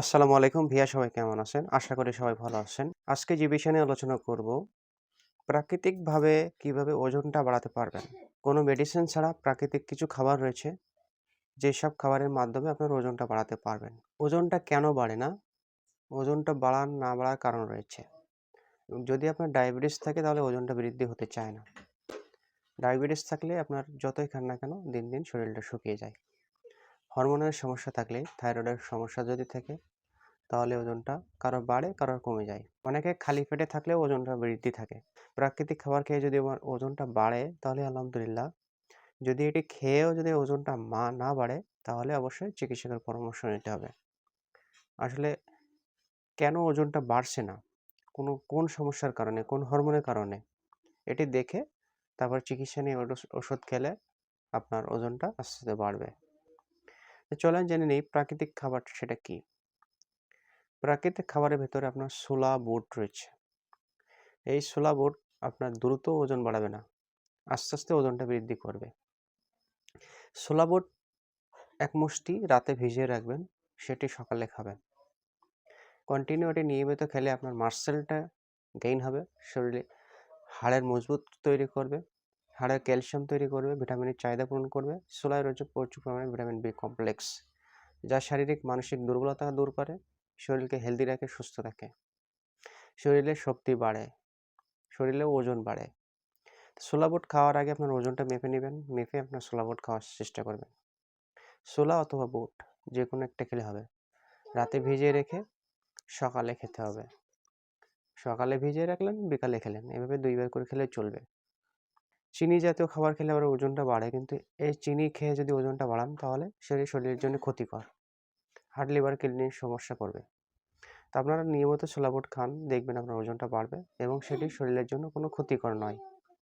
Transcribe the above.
আসসালামু আলাইকুম ভিয়া, সবাই কেমন আছেন? আশা করি সবাই ভালো আছেন। আজকে যে বিষয় নিয়ে আলোচনা করব, প্রাকৃতিকভাবে কীভাবে ওজনটা বাড়াতে পারবেন? কোনো মেডিসিন ছাড়া প্রাকৃতিক কিছু খাবার রয়েছে, যেসব খাবারের মাধ্যমে আপনার ওজনটা বাড়াতে পারবেন। ওজনটা কেন বাড়ে না? ওজনটা বাড়ার না বাড়ার কারণ রয়েছে। যদি আপনার ডায়াবেটিস থাকে, তাহলে ওজনটা বৃদ্ধি হতে চায় না। ডায়াবেটিস থাকলে আপনার যতই খান না কেন, দিন দিন শরীরটা শুকিয়ে যায়। হরমোনের সমস্যা থাকলে থাইরয়েডের সমস্যা যদি থাকে, তাহলে ওজনটা কারও বাড়ে কারোর কমে যায়। অনেকে খালি পেটে থাকলেও ওজনটা বৃদ্ধি থাকে। প্রাকৃতিক খাবার খেয়ে যদি আমার ওজনটা বাড়ে, তাহলে আলহামদুলিল্লাহ। যদি এটি খেয়েও যদি ওজনটা মা, না বাড়ে, তাহলে অবশ্যই চিকিৎসকের পরামর্শ নিতে হবে। আসলে কেন ওজনটা বাড়ছে না? কোনো, কোন সমস্যার কারণে, কোন হরমোনের কারণে? এটি দেখে তারপর চিকিৎসা নিয়ে ওষুধ খেলে আপনার ওজনটা আস্তে আস্তে বাড়বে। চলেন জেনে নিই প্রাকৃতিক খাবার সেটা কি? প্রাকৃতিক খাবারের ভেতরে আপনার ছোলা, বুট রয়েছে। এই ছোলা, বুট আপনার দ্রুত ওজন বাড়াবে না। আস্তে আস্তে ওজনটা বৃদ্ধি করবে। ছোলা, বুট এক মুষ্টি রাতে ভিজিয়ে রাখবেন, সেটি সকালে খাবেন। কন্টিনিউ এটি নিয়মিত খেলে আপনার মার্সেলটা গেইন হবে, শরীরে হাড়ের মজবুত তৈরি করবে। হাড়ের ক্যালসিয়াম তৈরি করবে, ভিটামিনের চাহিদা পূরণ করবে, সোলায় রয়েছে প্রচুর পরিমাণে ভিটামিন বি কমপ্লেক্স যা শারীরিক, মানসিক দুর্বলতা দূর করে, শরীরকে হেলদি রাখে, সুস্থ রাখে। শরীরে শক্তি বাড়ে, শরীরে ওজন বাড়ে। ছোলা বুট খাওয়ার আগে আপনার ওজনটা মেপে নেবেন, মেপে আপনার ছোলা বুট খাওয়ার চেষ্টা করবেন। সোলা অথবা বুট যে কোনো একটা খেলে হবে। রাতে ভিজিয়ে রেখে সকালে খেতে হবে। সকালে ভিজিয়ে রাখলেন, বিকালে খেলেন, এভাবে দুইবার করে খেলে চলবে। চিনি জাতীয় খাবার খেলে আবার ওজনটা বাড়ে। কিন্তু এই চিনি খেয়ে যদি ওজনটা বাড়ান তাহলে সেটি শরীরের জন্য ক্ষতিকর। হার্ট লিভার কিডনির সমস্যা করবে তা আপনারা নিয়মিত ছোলা বুট খান দেখবেন আপনার ওজনটা বাড়বে এবং সেটি শরীরের জন্য কোনো ক্ষতিকর নয়।